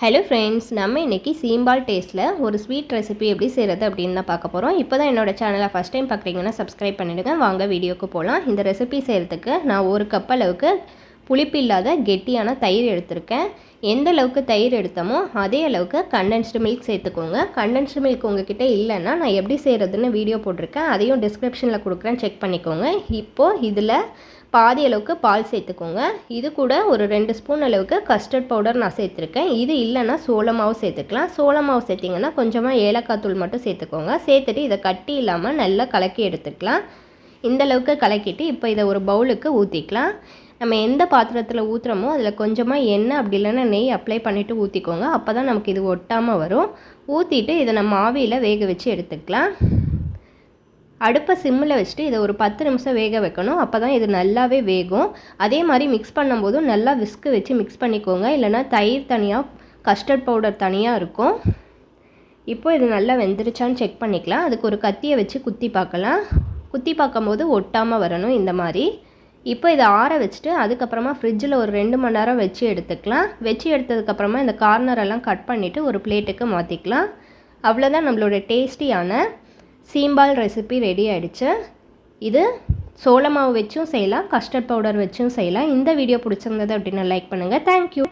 Hello friends நம்ம இன்றைக்கி சீம்பால் டேஸ்ட்டில் ஒரு ஸ்வீட் ரெசிபி எப்படி செய்கிறது அப்படின்னு தான் பார்க்க போகிறோம் இப்போ தான் என்னோட சேனலை ஃபஸ்ட் டைம் பார்க்குறீங்கன்னா சப்ஸ்கிரைப் பண்ணிவிடுங்க வாங்க வீடியோக்கு போகலாம் இந்த ரெசிபி செய்கிறதுக்கு நான் ஒரு கப் அளவுக்கு புளிப்பு இல்லாத கெட்டியான தயிர் எடுத்திருக்கேன். எந்த அளவுக்கு தயிர் எடுத்தோமோ அதே அளவுக்கு கண்டென்ஸ்டு மில்க் சேர்த்துக்கோங்க. கண்டென்ஸ்டு மில்க் உங்ககிட்ட இல்லைன்னா நான் எப்படி செய்கிறதுன்னு வீடியோ போட்டிருக்கேன். அதையும் டிஸ்கிரிப்ஷனில் கொடுக்குறேன். செக் பண்ணிக்கோங்க. இப்போது இதில் பாதி அளவுக்கு பால் சேர்த்துக்கோங்க. இது கூட ஒரு ரெண்டு ஸ்பூன் அளவுக்கு கஸ்டர்ட் பவுடர் நான் சேர்த்துருக்கேன். இது இல்லைன்னா சோள மாவு சேர்த்துக்கலாம். சோள மாவு சேர்த்திங்கன்னா கொஞ்சமாக ஏலக்காய் தூள் மட்டும் சேர்த்துக்கோங்க. சேர்த்துட்டு இதை கட்டி இல்லாமல் நல்லா கலக்கி எடுத்துக்கலாம். இந்த அளவுக்கு கலக்கிட்டு இப்போ இதை ஒரு பவுலுக்கு ஊற்றிக்கலாம் நம்ம எந்த பாத்திரத்தில் ஊற்றுறோமோ அதில் கொஞ்சமாக எண்ணெய் அப்படி இல்லைன்னா நெய் அப்ளை பண்ணிவிட்டு ஊற்றிக்கோங்க அப்போ தான் நமக்கு இது ஒட்டாமல் வரும். ஊற்றிட்டு இதை நம்ம ஆவியில் வேக வச்சு எடுத்துக்கலாம். அடுப்பை சிம்மில் வச்சுட்டு இதை ஒரு பத்து நிமிஷம் வேக வைக்கணும். அப்போ தான் இது நல்லாவே வேகும். அதே மாதிரி மிக்ஸ் பண்ணும்போதும் நல்லா விஸ்க்கு வச்சு மிக்ஸ் பண்ணிக்கோங்க. இல்லைனா தயிர் தனியாக கஸ்டர்ட் பவுடர் தனியாக இருக்கும். இப்போ இது நல்லா வெந்துருச்சான்னு செக் பண்ணிக்கலாம். அதுக்கு ஒரு கத்தியை வச்சு குத்தி பார்க்கலாம். குத்தி பார்க்கும்போது ஒட்டாமல் வரணும் இந்த மாதிரி. இப்போ இதை ஆற வச்சுட்டு அதுக்கப்புறமா ஃப்ரிட்ஜில் ஒரு ரெண்டு மணி நேரம் வச்சு எடுத்துக்கலாம். வச்சு எடுத்ததுக்கப்புறமா இந்த கார்னரெல்லாம் கட் பண்ணிவிட்டு ஒரு பிளேட்டுக்கு மாற்றிக்கலாம் அவ்வளோதான் நம்மளோட டேஸ்டியான சீம்பால் ரெசிபி ரெடி ஆகிடுச்சு இது சோள மாவு வச்சும் செய்யலாம் கஸ்டர்ட் பவுடர் வச்சும் செய்யலாம். இந்த வீடியோ பிடிச்சிருந்தது அப்படின்னு லைக் பண்ணுங்கள் தேங்க்யூ